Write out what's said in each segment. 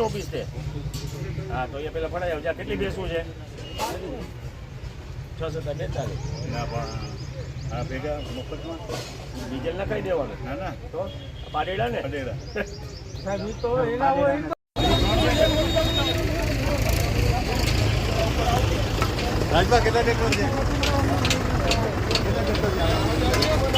Office છે. હા તો એ પેલા ફરાય આવજો કેટલી બેસવું છે? છ સત્તા બેતાલીસ. ના પણ હા ભેગા મફતમાં ડીઝલ નખાઈ દેવાનું. ના ના. તો? પાડેડા ને? હોય. રાજભા કેટલા ટેક્ટર છે કેટલા ટેક્ટર લઈ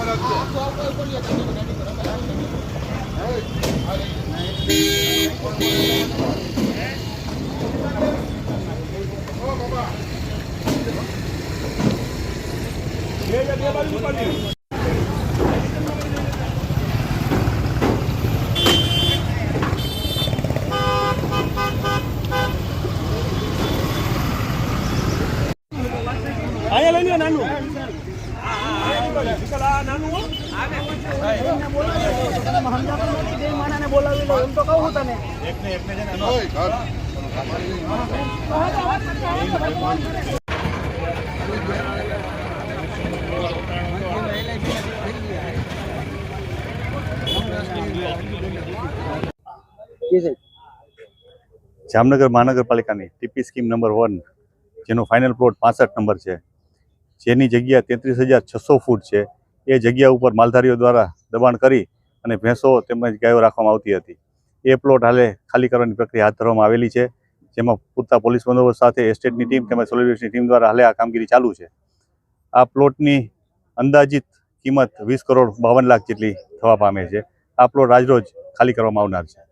Ayo, balik depan dia. એકને એકને જામનગર મહાનગરપાલિકાની ટીપી સ્કીમ નંબર વન જેનો ફાઇનલ પ્લોટ પાસઠ નંબર છે. જેની જગ્યા તેત્રીસ હજાર છસો ફૂટ છે, એ જગ્યા ઉપર માલધારીઓ દ્વારા દબાણ કરી અને ભેંસો તેમજ ગાયો રાખવામાં આવતી હતી. એ પ્લોટ હાલે ખાલી કરવાની પ્રક્રિયા હાથ ધરવામાં આવેલી છે, જેમાં પૂરતા પોલીસ બંદોબસ્ત સાથે એસ્ટેટની ટીમ તેમજ સોલિડેશની ટીમ દ્વારા હાલે આ કામગીરી ચાલુ છે. આ પ્લોટની અંદાજિત કિંમત વીસ કરોડ બાવન લાખ જેટલી થવા પામે છે. આ પ્લોટ આજરોજ ખાલી કરવામાં આવનાર છે.